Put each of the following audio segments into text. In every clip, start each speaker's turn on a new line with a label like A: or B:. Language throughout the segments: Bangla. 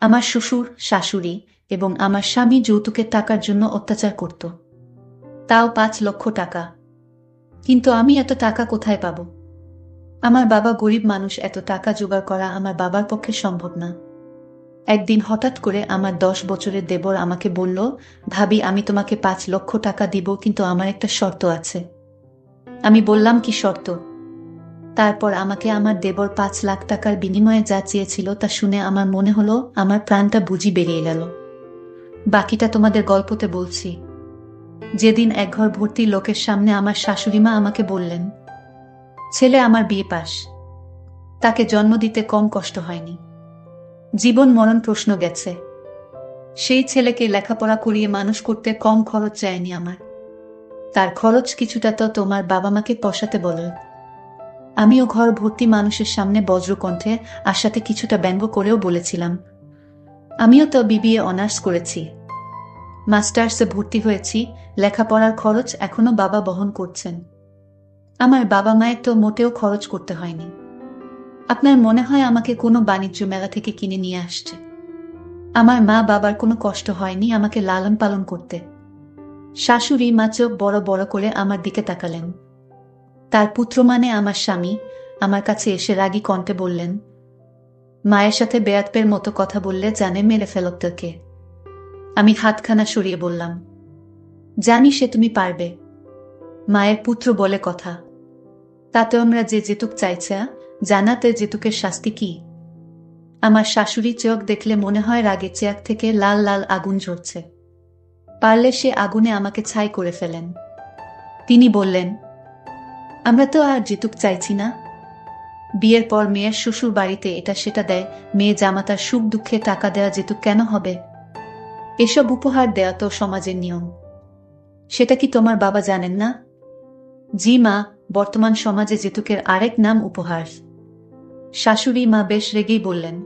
A: আমার শ্বশুর, শাশুড়ি এবং আমার স্বামী যৌতুকের টাকার জন্য অত্যাচার করত। তাও পাঁচ লক্ষ টাকা। কিন্তু আমি এত টাকা কোথায় পাব? আমার বাবা গরিব মানুষ, এত টাকা জোগাড় করা আমার বাবার পক্ষে সম্ভব না। একদিন হঠাৎ করে আমার দশ বছরের দেবর আমাকে বলল, ভাবি, আমি তোমাকে পাঁচ লক্ষ টাকা দিব, কিন্তু আমার একটা শর্ত আছে। আমি বললাম, কি শর্ত? তারপর আমাকে আমার দেবর পাঁচ লাখ টাকার বিনিময়ে যা চেয়েছিল তা শুনে আমার মনে হলো, আমার প্রাণটা বুঝি বেরিয়ে গেল। বাকিটা তোমাদের গল্পতে বলছি। যেদিন এক ঘর ভর্তি লোকের সামনে আমার শাশুড়িমা আমাকে বললেন, ছেলে আমার বিয়ে পাস। তাকে জন্ম দিতে কম কষ্ট হয়নি। জীবন মরণ প্রশ্ন গেছে। সেই ছেলেকে লেখাপড়া করিয়ে মানুষ করতে কম খরচ চায়নি আমার। তার খরচ কিছুটা তো তোমার বাবা মাকে পশাতে বলো আমিও ঘর ভর্তি মানুষের সামনে বজ্রকণ্ঠে আশাতে কিছুটা ব্যঙ্গ করেও বলেছিলাম, আমিও তো বিবিএ অনার্স করেছি। মাস্টার্সে ভর্তি হয়েছি, লেখাপড়ার খরচ এখনও বাবা বহন করছেন। আমার বাবা মায়ের তো মোটেও খরচ করতে হয়নি। আপনার মনে হয় আমাকে কোনো বাণিজ্য মেলা থেকে কিনে নিয়ে আসছে? আমার মা বাবার কোনো কষ্ট হয়নি আমাকে লালন পালন করতে। শাশুড়ি মা চোখ বড় বড় করে আমার দিকে তাকালেন। তার পুত্র মানে আমার স্বামী। আমার কাছে এসে রাগী কণ্ঠে বললেন, মায়ের সাথে বেয়াতপের মতো কথা বললে জানে মেরে ফেলত তোকে আমি হাতখানা সরিয়ে বললাম, জানি সে তুমি পারবে। মায়ের পুত্র বলে কথা। তাতে আমরা যে যেতুক চাইছে, জানাতে যেতুকের শাস্তি কি? আমার শাশুড়ি চোখ দেখলে মনে হয় রাগে চেয়ার থেকে লাল লাল আগুন ঝরছে। পারলে সে আগুনে আমাকে ছাই করে ফেলেন। তিনি বললেন আমরা তো আর জিতুক চাইছি না। বিয়ের পর মেয়ের শ্বশুর বাড়িতে এটা সেটা দেয়, মেয়ে জামাতার সুখ দুঃখে টাকা দেওয়া যেতুক কেন হবে? এসব উপহার দেয়া তো সমাজের নিয়ম। সেটা কি তোমার বাবা জানেন না? জি মা, বর্তমান সমাজে যেতুকের আরেক নাম উপহার। শাশুড়ি মা বেশ রেগেই বললেন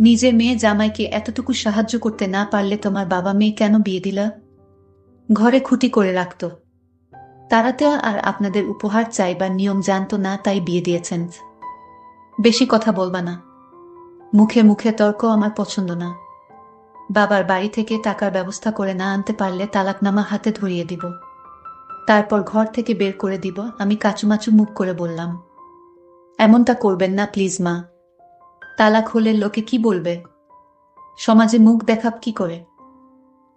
A: নিজের মেয়ে জামাইকে এতটুকু সাহায্য করতে না পারলে তোমার বাবা মেয়ে কেন বিয়ে দিলা? ঘরে খুঁটি করে রাখত। তারা তো আর আপনাদের উপহার চাইবার নিয়ম জানতো না, তাই বিয়ে দিয়েছেন। বেশি কথা বলবা না। মুখে মুখে তর্ক আমার পছন্দ না। বাবার বাড়ি থেকে টাকার ব্যবস্থা করে না আনতে পারলে তালাকনামা হাতে ধরিয়ে দিব। তারপর ঘর থেকে বের করে দিব, আমি কাচুমাচু মুখ করে বললাম। এমনটা করবেন না, প্লিজ মা। তালাক হলে লোকে কি বলবে? সমাজে মুখ দেখাব কি করে?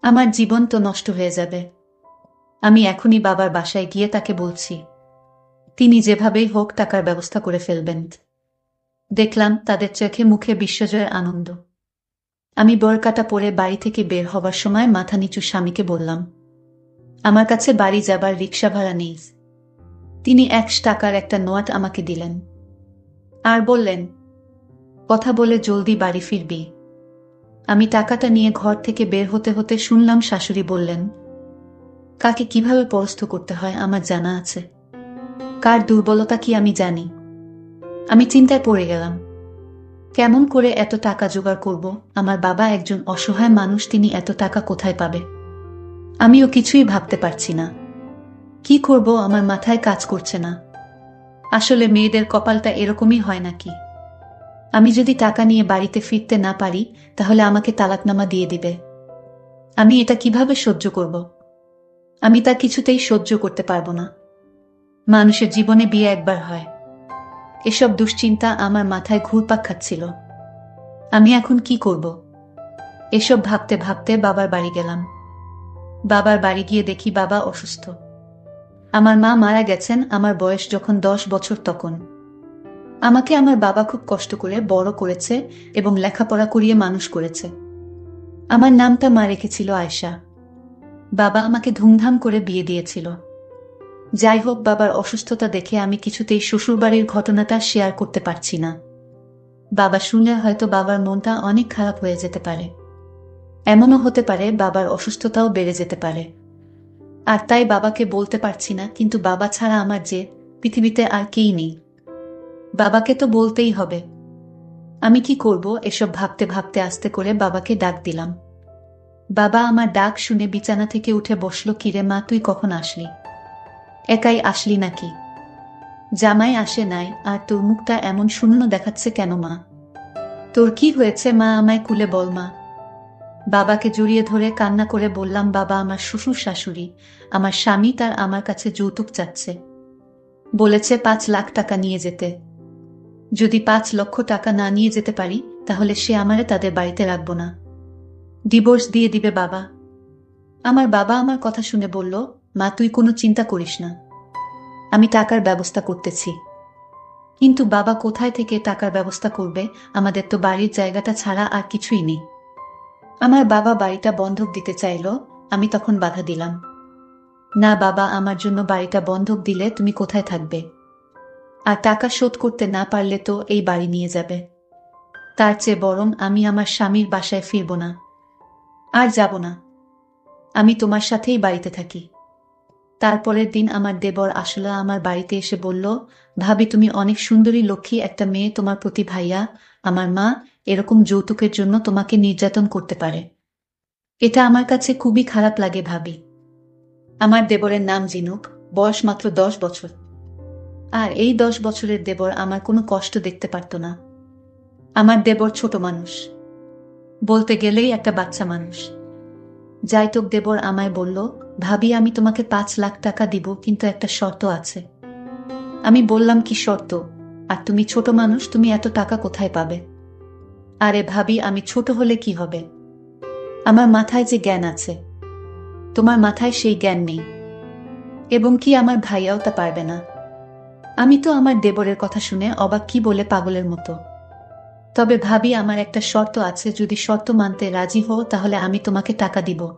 A: আমার জীবন তো নষ্ট হয়ে যাবে। আমি এখনই বাবার বাসায় গিয়ে তাকে বলছি। তিনি যেভাবেই হোক টাকার ব্যবস্থা করে ফেলবেন। দেখলাম তাদের চোখে মুখে বিশ্বজয়ের আনন্দ। আমি বরকাটা পরে বাড়ি থেকে বের হবার সময় মাথা নিচু স্বামীকে বললাম, আমার কাছে বাড়ি যাবার রিক্সা ভাড়া নেই। তিনি একশ টাকার একটা নোয়াট আমাকে দিলেন। আর বললেন, কথা বলে জলদি বাড়ি ফিরবি। আমি টাকাটা নিয়ে ঘর থেকে বের হতে হতে শুনলাম শাশুড়ি বললেন কাকে কীভাবে পরস্থ করতে হয় আমার জানা আছে। কার দুর্বলতা কি আমি জানি। আমি চিন্তায় পড়ে গেলাম। কেমন করে এত টাকা জোগাড় করব? আমার বাবা একজন অসহায় মানুষ, তিনি এত টাকা কোথায় পাবে? আমিও কিছুই ভাবতে পারছি না। কি করব? আমার মাথায় কাজ করছে না। আসলে মেয়েদের কপালটা এরকমই হয় নাকি? আমি যদি টাকা নিয়ে বাড়িতে ফিরতে না পারি, তাহলে আমাকে তালাকনামা দিয়ে দিবে। আমি এটা কীভাবে সহ্য করব? আমি তা কিছুতেই সহ্য করতে পারব না। মানুষের জীবনে বিয়ে একবার হয়। এসব দুশ্চিন্তা আমার মাথায় ঘুরপাক খাচ্ছিল। আমি এখন কি করব? এসব ভাবতে ভাবতে বাবার বাড়ি গেলাম। বাবার বাড়ি গিয়ে দেখি বাবা অসুস্থ। আমার মা মারা গেছেন আমার বয়স যখন দশ বছর তখন। আমাকে আমার বাবা খুব কষ্ট করে বড় করেছে এবং লেখাপড়া করিয়ে মানুষ করেছে। আমার নামটা মা রেখেছিল আয়সা বাবা আমাকে ধুমধাম করে বিয়ে দিয়েছিল। যাই হোক, বাবার অসুস্থতা দেখে আমি কিছুতেই শ্বশুরবাড়ির ঘটনাটা শেয়ার করতে পারছি না। বাবা শুনলে হয়তো বাবার মনটা অনেক খারাপ হয়ে যেতে পারে। এমনও হতে পারে বাবার অসুস্থতাও বেড়ে যেতে পারে। আর তাই বাবাকে বলতে পারছি না, কিন্তু বাবা ছাড়া আমার যে পৃথিবীতে আর কেই নেই। বাবাকে তো বলতেই হবে। আমি কি করব এসব ভাবতে ভাবতে আস্তে করে বাবাকে ডাক দিলাম। বাবা আমার ডাক শুনে বিছানা থেকে উঠে বসল, কিরে মা, তুই কখন আসলি? একাই আসলি নাকি? জামাই আসে নাই, আর তোর মুখটা এমন শূন্য দেখাচ্ছে কেন মা? তোর কি হয়েছে মা, আমায় কুলে বল মা? বাবাকে জড়িয়ে ধরে কান্না করে বললাম, বাবা আমার শ্বশুর শাশুড়ি, আমার স্বামী তার আমার কাছে যৌতুক চাচ্ছে। বলেছে পাঁচ লাখ টাকা নিয়ে যেতে। যদি পাঁচ লক্ষ টাকা না নিয়ে যেতে পারি, তাহলে সে আমারে তাদের বাড়িতে রাখব না। ডিভোর্স দিয়ে দিবে বাবা। আমার বাবা আমার কথা শুনে বলল, মা, তুই কোনো চিন্তা করিস না। আমি টাকার ব্যবস্থা করতেছি। কিন্তু বাবা কোথায় থেকে টাকার ব্যবস্থা করবে, আমাদের তো বাড়ির জায়গাটা ছাড়া আর কিছুই নেই। আমার বাবা বাড়িটা বন্ধক দিতে চাইল, আমি তখন বাধা দিলাম। না বাবা, আমার জন্য বাড়িটা বন্ধক দিলে তুমি কোথায় থাকবে? আর টাকা শোধ করতে না পারলে তো এই বাড়ি নিয়ে যাবে। তার চেয়ে বরং আমি আমার স্বামীর বাসায় ফিরব না। আর যাব না। আমি তোমার সাথেই বাড়িতে থাকি। তারপরের দিন আমার দেবর আসলে আমার বাড়িতে এসে বলল, ভাবি, তুমি অনেক সুন্দরী লক্ষ্মী একটা মেয়ে তোমার প্রতি ভাইয়া। আমার মা এরকম যৌতুকের জন্য তোমাকে নির্যাতন করতে পারে। এটা আমার কাছে খুবই খারাপ লাগে ভাবি। আমার দেবরের নাম জিনুক, বয়স মাত্র দশ বছর। আর এই দশ বছরের দেবর আমার কোনো কষ্ট দেখতে পারত না। আমার দেবর ছোট মানুষ। বলতে গেলেই একটা বাচ্চা মানুষ। যাইতক দেবর আমায় বলল, ভাবি, আমি তোমাকে পাঁচ লাখ টাকা দিব, কিন্তু একটা শর্ত আছে। আমি বললাম, কি শর্ত? আর তুমি ছোট মানুষ, তুমি এত টাকা কোথায় পাবে? আরে ভাবি, আমি ছোট হলে কি হবে? আমার মাথায় যে জ্ঞান আছে, তোমার মাথায় সেই জ্ঞান নেই। এবং কি আমার ভাইয়াও তা পারবে না? আমি তো আমার দেবরের কথা শুনে অবাক কি বলে পাগলের মতো। তবে ভাবি, আমার একটা শর্ত আছে। যদি শর্ত মানতে রাজি হও, তাহলে আমি তোমাকে টাকা দিব।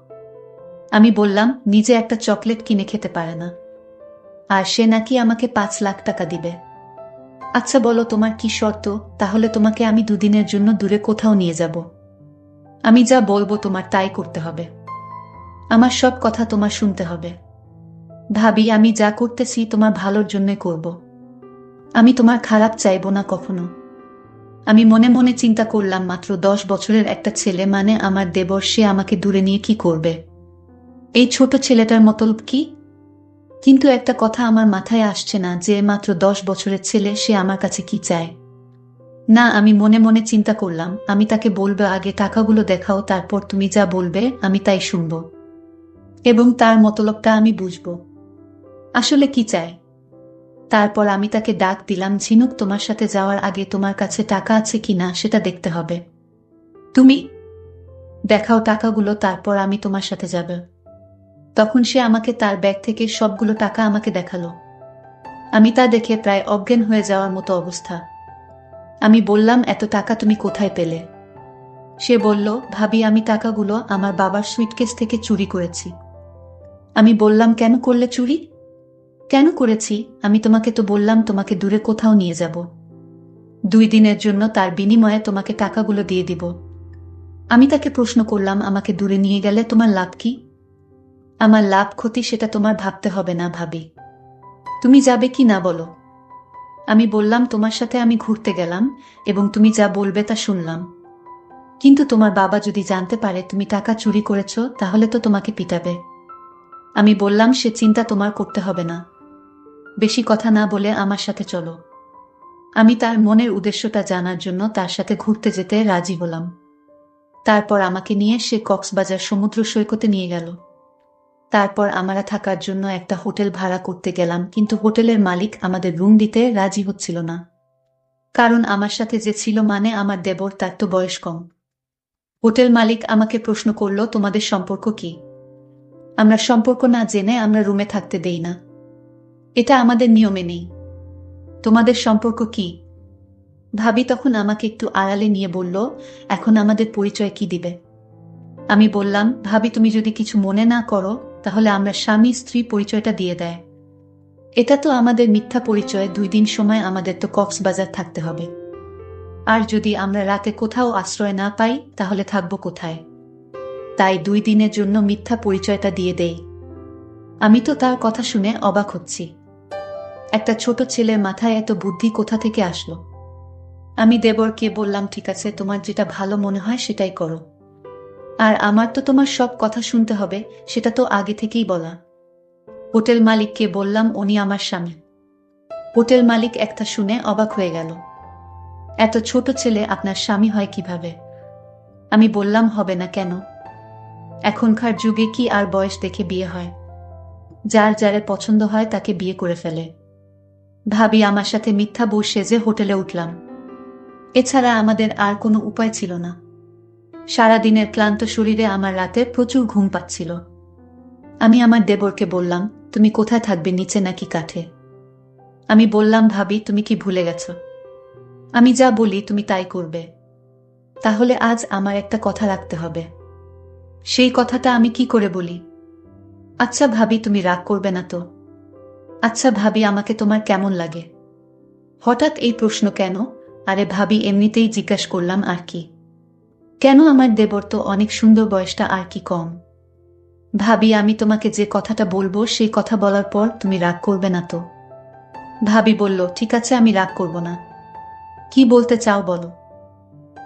A: আমি বললাম, নিজে একটা চকলেট কিনে খেতে পারে না। আর সে নাকি আমাকে পাঁচ লাখ টাকা দিবে। আচ্ছা বলো, তোমার কি শর্ত? তাহলে তোমাকে আমি দুদিনের জন্য দূরে কোথাও নিয়ে যাব। আমি যা বলব তোমার তাই করতে হবে। আমার সব কথা তোমার শুনতে হবে। ভাবি, আমি যা করতেছি তোমার ভালোর জন্যই করব। আমি তোমার খারাপ চাইব না কখনো। আমি মনে মনে চিন্তা করলাম, মাত্র দশ বছরের একটা ছেলে মানে আমার দেবর, সে আমাকে দূরে নিয়ে কি করবে? এই ছোট ছেলেটার মতলব কি? কিন্তু একটা কথা আমার মাথায় আসছে না, যে মাত্র দশ বছরের ছেলে, সে আমার কাছে কি চায়? না, আমি মনে মনে চিন্তা করলাম, আমি তাকে বলব, আগে টাকাগুলো দেখাও, তারপর তুমি যা বলবে, আমি তাই শুনব। এবং তার মতলবটা আমি বুঝব। আসলে কি চায়? তারপর আমি তাকে ডাক দিলাম, ঝিনুক, তোমার সাথে যাওয়ার আগে তোমার কাছে টাকা আছে কি না সেটা দেখতে হবে। তুমি দেখাও টাকাগুলো, তারপর আমি তোমার সাথে যাব তখন সে আমাকে তার ব্যাগ থেকে সবগুলো টাকা আমাকে দেখাল। আমি তা দেখে প্রায় অজ্ঞান হয়ে যাওয়ার মতো অবস্থা। আমি বললাম, এত টাকা তুমি কোথায় পেলে? সে বলল, ভাবি, আমি টাকাগুলো আমার বাবার সুইটকেস থেকে চুরি করেছি। আমি বললাম, কেন করলে চুরি? কেন করেছি? আমি তোমাকে তো বললাম, তোমাকে দূরে কোথাও নিয়ে যাব। দুই দিনের জন্য তার বিনিময়ে তোমাকে টাকাগুলো দিয়ে দিব। আমি তাকে প্রশ্ন করলাম, আমাকে দূরে নিয়ে গেলে তোমার লাভ কি? আমার লাভ ক্ষতি সেটা তোমার ভাবতে হবে না, ভাবি। তুমি যাবে কি না বলো? আমি বললাম, তোমার সাথে আমি ঘুরতে গেলাম এবং তুমি যা বলবে তা শুনলাম। কিন্তু তোমার বাবা যদি জানতে পারে, তুমি টাকা চুরি করেছ, তাহলে তো তোমাকে পিটাবে। আমি বললাম, সে চিন্তা তোমার করতে হবে না। বেশি কথা না বলে আমার সাথে চলো। আমি তার মনের উদ্দেশ্যটা জানার জন্য তার সাথে ঘুরতে যেতে রাজি হলাম। তারপর আমাকে নিয়ে সে কক্সবাজার সমুদ্র সৈকতে নিয়ে গেল। তারপর আমরা থাকার জন্য একটা হোটেল ভাড়া করতে গেলাম, কিন্তু হোটেলের মালিক আমাদের রুম দিতে রাজি হচ্ছিল না। কারণ আমার সাথে যে ছিল মানে আমার দেবর, তার তো বয়স কম। হোটেল মালিক আমাকে প্রশ্ন করল, তোমাদের সম্পর্ক কি? আমরা সম্পর্ক না জেনে আমরা রুমে থাকতে দেই না। এটা আমাদের নিয়মে নেই। তোমাদের সম্পর্ক কি? ভাবি তখন আমাকে একটু আড়ালে নিয়ে বলল, এখন আমাদের পরিচয় কি দিবে? আমি বললাম, ভাবি, তুমি যদি কিছু মনে না করো, তাহলে আমরা স্বামী স্ত্রী পরিচয়টা দিয়ে দেয়। এটা তো আমাদের মিথ্যা পরিচয়, দুই দিন সময় আমাদের তো কক্সবাজার থাকতে হবে। আর যদি আমরা রাতে কোথাও আশ্রয় না পাই, তাহলে থাকব কোথায়? তাই দুই দিনের জন্য মিথ্যা পরিচয়টা দিয়ে দেই। আমি তো তার কথা শুনে অবাক হচ্ছি। একটা ছোট ছেলের মাথায় এত বুদ্ধি কোথা থেকে আসলো? আমি দেবরকে বললাম, ঠিক আছে, তোমার যেটা ভালো মনে হয় সেটাই করো। আর আমার তো তোমার সব কথা শুনতে হবে, সেটা তো আগে থেকেই বলা। হোটেল মালিককে বললাম, উনি আমার স্বামী। হোটেল মালিক একটা শুনে অবাক হয়ে গেল। এত ছোট ছেলে, আপনার স্বামী হয় কীভাবে? আমি বললাম, হবে না কেন? এখনকার যুগে কি আর বয়স দেখে বিয়ে হয়? যার যারে পছন্দ হয় তাকে বিয়ে করে ফেলে। ভাবি আমার সাথে মিথ্যা বউ সেজে হোটেলে উঠলাম। এছাড়া আমাদের আর কোনো উপায় ছিল না। সারাদিনের ক্লান্ত শরীরে আমার রাতে প্রচুর ঘুম পাচ্ছিল। আমি আমার দেবরকে বললাম, তুমি কোথায় থাকবে, নিচে নাকি কাঠে? আমি বললাম, ভাবি, তুমি কি ভুলে গেছ? আমি যা বলি, তুমি তাই করবে। তাহলে আজ আমার একটা কথা রাখতে হবে। সেই কথাটা আমি কি করে বলি? আচ্ছা ভাবি, তুমি রাগ করবে না তো। আচ্ছা ভাবি, আমাকে তোমার কেমন লাগে? হঠাৎ এই প্রশ্ন কেন? আরে ভাবি, এমনিতেই জিজ্ঞাসা করলাম, আর কি? কেন আমার দেবর তো অনেক সুন্দর বয়সটা, আর কি কম? ভাবি, আমি তোমাকে যে কথাটা বলব, সেই কথা বলার পর তুমি রাগ করবে না তো? ভাবি বলল, ঠিক আছে, আমি রাগ করব না। কি বলতে চাও বলো?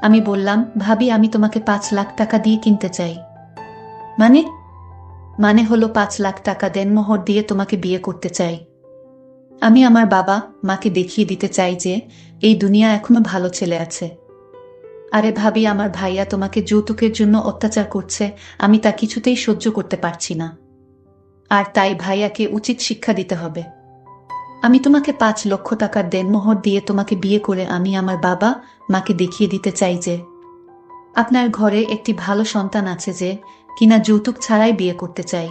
A: আমি বললাম, ভাবি, আমি তোমাকে পাঁচ লাখ টাকা দিয়ে কিনতে চাই। মানে? মানে হলো পাঁচ লাখ টাকা দেনমোহর দিয়ে তোমাকে বিয়ে করতে চাই। আমি আমার বাবা মাকে দেখিয়ে দিতে চাই যে এই দুনিয়া এখনও ভালো ছেলে আছে। আরে ভাবি, আমার ভাইয়া তোমাকে যৌতুকের জন্য অত্যাচার করছে, আমি তা কিছুতেই সহ্য করতে পারছি না। আর তাই ভাইয়াকে উচিত শিক্ষা দিতে হবে। আমি তোমাকে পাঁচ লক্ষ টাকার দেনমোহর দিয়ে তোমাকে বিয়ে করে আমি আমার বাবা মাকে দেখিয়ে দিতে চাই যে আপনার ঘরে একটি ভালো সন্তান আছে যে কিনা যৌতুক ছাড়াই বিয়ে করতে চাই।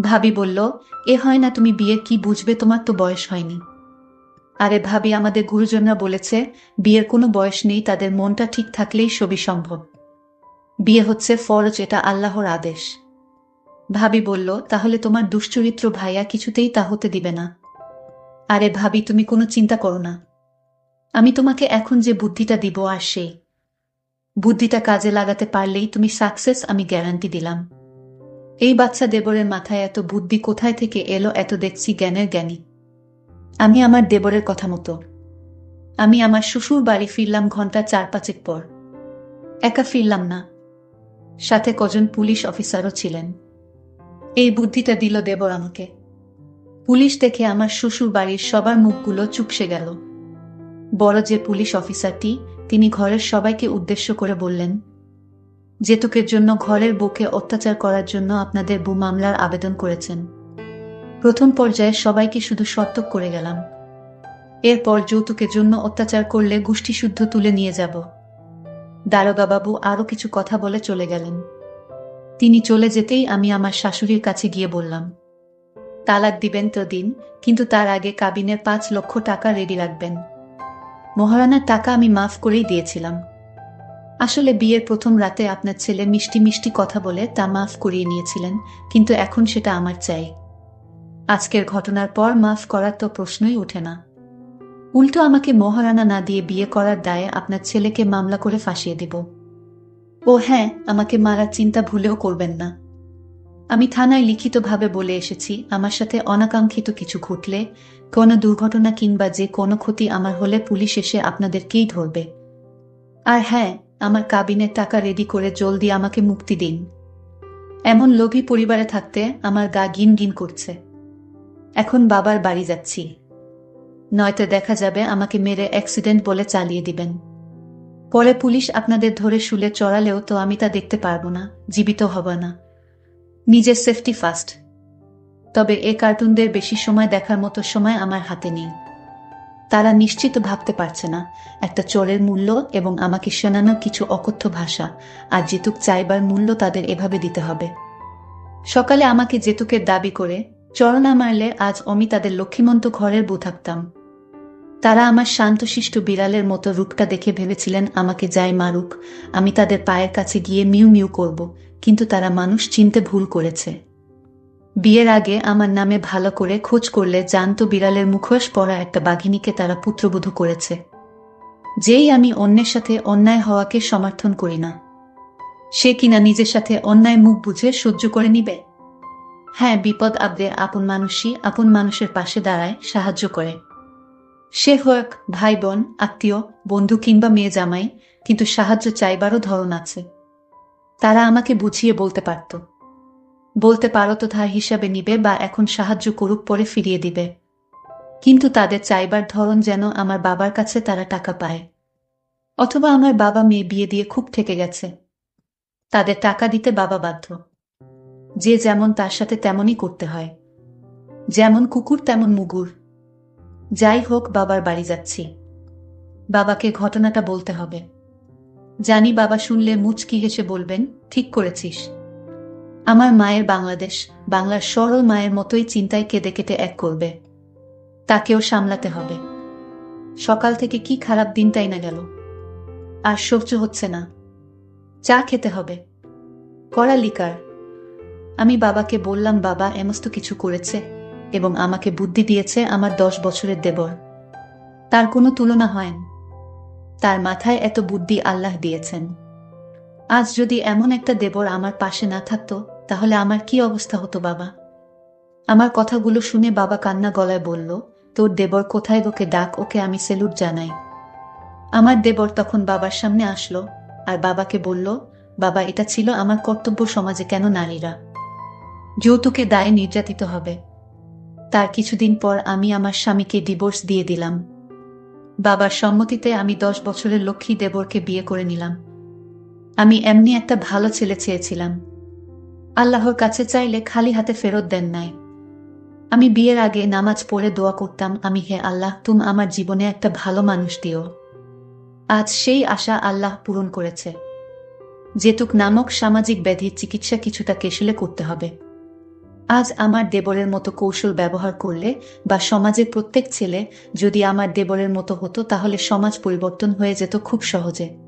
A: ভাবি বলল, এ হয় না তুমি বিয়ের কি বুঝবে তোমার তো বয়স হয়নি। আরে ভাবি, আমাদের গুরুজনরা বলেছে, বিয়ের কোনো বয়স নেই, তাদের মনটা ঠিক থাকলেই সবই সম্ভব। বিয়ে হচ্ছে ফরজ, এটা আল্লাহর আদেশ। ভাবি বলল, তাহলে তোমার দুশ্চরিত্র ভাইয়া কিছুতেই তা হতে দিবে না। আরে ভাবি, তুমি কোনো চিন্তা করো না। আমি তোমাকে এখন যে বুদ্ধিটা দিব আর সেই বুদ্ধিটা কাজে লাগাতে পারলেই তুমি সাকসেস আমি গ্যারান্টি দিলাম। এই বাচ্চা দেবরের মাথায় এত বুদ্ধি কোথায় থেকে এলো এত দেখছি জ্ঞানের জ্ঞানী। আমি আমার দেবরের কথা মতো। আমি আমার শ্বশুর বাড়ি ফিরলাম ঘণ্টা চার পাঁচেক পর। একা ফিরলাম না। সাথে কজন পুলিশ অফিসারও ছিলেন। এই বুদ্ধিটা দিল দেবর আমাকে। পুলিশ দেখে আমার শ্বশুর বাড়ির সবার মুখগুলো চুপসে গেল। বড় যে পুলিশ অফিসারটি তিনি ঘরের সবাইকে উদ্দেশ্য করে বললেন, জেতুকের জন্য ঘরের বুকে অত্যাচার করার জন্য আপনাদের বু মামলার আবেদন করেছেন। প্রথম পর্যায়ে সবাইকে শুধু সতর্ক করে গেলাম। এরপর যৌতুকের জন্য অত্যাচার করলে গোষ্ঠী শুদ্ধ তুলে নিয়ে যাব। দারোগাবাবু আরও কিছু কথা বলে চলে গেলেন। তিনি চলে যেতেই আমি আমার শাশুড়ির কাছে গিয়ে বললাম, তালাক দিবেন তো দিন, কিন্তু তার আগে কাবিনের পাঁচ লক্ষ টাকা রেডি রাখবেন। মহারানার টাকা আমি মাফ করেই দিয়েছিলাম। আসলে বিয়ের প্রথম রাতে আপনার ছেলে মিষ্টি মিষ্টি কথা বলে তা মাফ করিয়ে নিয়েছিলেন, কিন্তু এখন সেটা আমার চাই। আজকের ঘটনার পর মাফ করার তো প্রশ্নই ওঠে না। উল্টো আমাকে মহারানা না দিয়ে বিয়ে করার দায়ে আপনার ছেলেকে মামলা করে ফাঁসিয়ে দেব। ও হ্যাঁ আমাকে মারার চিন্তা ভুলেও করবেন না। আমি থানায় লিখিতভাবে বলে এসেছি, আমার সাথে অনাকাঙ্ক্ষিত কিছু ঘটলে, কোনো দুর্ঘটনা কিংবা যে কোনো ক্ষতি আমার হলে পুলিশ এসে আপনাদেরকেই ধরবে। আর হ্যাঁ আমার কাবিনের টাকা রেডি করে জলদি আমাকে মুক্তি দিন। এমন লোভী পরিবারে থাকতে আমার গা গিন গিন করছে। এখন বাবার বাড়ি যাচ্ছি। নয়তো দেখা যাবে আমাকে মেরে অ্যাক্সিডেন্ট বলে চালিয়ে দিবেন। পরে পুলিশ আপনাদের ধরে শুলে চড়ালেও তো আমি তা দেখতে পারব না, জীবিত হব না। নিজের সেফটি ফার্স্ট তবে এ কার্টুনদের বেশি সময় দেখার মতো সময় আমার হাতে নেই। তারা নিশ্চিত ভাবতে পারছে না, একটা চোরের মূল্য এবং আমাকে শোনানো কিছু অকথ্য ভাষা, আর যেতুক চাইবার মূল্য তাদের এভাবে দিতে হবে। সকালে আমাকে যেতুকের দাবি করে চরণা মারলে আজ আমি তাদের লক্ষ্মীমন্ত ঘরের বউ থাকতাম। তারা আমার শান্তশিষ্ট বিড়ালের মতো রূপটা দেখে ভেবেছিলেন আমাকে যাই মারুক, আমি তাদের পায়ের কাছে গিয়ে মিউ মিউ করব, কিন্তু তারা মানুষ চিনতে ভুল করেছে। বিয়ের আগে আমার নামে ভালো করে খোঁজ করলে জানতো বিড়ালের মুখোশ পরা একটা বাঘিনীকে তারা পুত্রবধূ করেছে। যেই আমি অন্যের সাথে অন্যায় হওয়াকে সমর্থন করি না। সে কিনা নিজের সাথে অন্যায় মুখ বুঝে সহ্য করে নিবে? হ্যাঁ বিপদ আপদে আপন মানুষই আপন মানুষের পাশে দাঁড়ায় সাহায্য করে। সে হোক ভাই বোন, আত্মীয়, বন্ধু কিংবা মেয়ে জামাই, কিন্তু সাহায্য চাইবারও ধরন আছে। তারা আমাকে বুঝিয়ে বলতে পারত। বলতে পারো তো ধার হিসাবে নিবে বা এখন সাহায্য করুক পরে ফিরিয়ে দিবে। কিন্তু তাদের চাইবার ধরন যেন আমার বাবার কাছে তারা টাকা পায়। অথবা আমার বাবা মেয়ে বিয়ে দিয়ে খুব ঠেকে গেছে। তাদের টাকা দিতে বাবা বাধ্য। যে যেমন তার সাথে তেমনই করতে হয়। যেমন কুকুর, তেমন মুগুর। যাই হোক, বাবার বাড়ি যাচ্ছি। বাবাকে ঘটনাটা বলতে হবে। জানি বাবা শুনলে মুচকি হেসে বলবেন, ঠিক করেছিস। আমার মায়ের বাংলাদেশ, বাংলার সরল মায়ের মতোই চিন্তায় কেঁদে কেটে এক করবে। তাকেও সামলাতে হবে। সকাল থেকে কি খারাপ দিনটাই না গেল। আর সহ্য হচ্ছে না। চা খেতে হবে। করা লিকার। আমি বাবাকে বললাম, বাবা, এমস্ত কিছু করেছে? এবং আমাকে বুদ্ধি দিয়েছে আমার দশ বছরের দেবর। তার কোনো তুলনা হয়। তার মাথায় এত বুদ্ধি আল্লাহ দিয়েছেন। আজ যদি এমন একটা দেবর আমার পাশে না থাকতো, তাহলে আমার কি অবস্থা হতো বাবা? আমার কথাগুলো শুনে বাবা কান্না গলায় বলল, তোর দেবর কোথায় ওকে ডাক, ওকে আমি সেলুট জানাই। আমার দেবর তখন বাবার সামনে আসলো আর বাবাকে বলল, বাবা, এটা ছিল আমার কর্তব্য সমাজে কেন নারীরা? যৌতুকে দায়ে নির্যাতিত হবে। তার কিছুদিন পর আমি আমার স্বামীকে ডিভোর্স দিয়ে দিলাম। বাবার সম্মতিতে আমি দশ বছরের লক্ষ্মী দেবরকে বিয়ে করে নিলাম। আমি এমনি একটা ভালো ছেলে চেয়েছিলাম। আল্লাহর কাছে চাইলে খালি হাতে ফেরত দেন নাই। আমি বিয়ের আগে নামাজ পড়ে দোয়া করতাম, আমি হে আল্লাহ, তুম আমার জীবনে একটা ভালো মানুষ দিও। আজ সেই আশা আল্লাহ পূরণ করেছে। যেতুক নামক সামাজিক ব্যাধির চিকিৎসা কিছুটা কেশলে করতে হবে। আজ আমার দেবরের মতো কৌশল ব্যবহার করলে বা সমাজের প্রত্যেক ছেলে যদি আমার দেবরের মতো হতো তাহলে সমাজ পরিবর্তন হয়ে যেত খুব সহজে।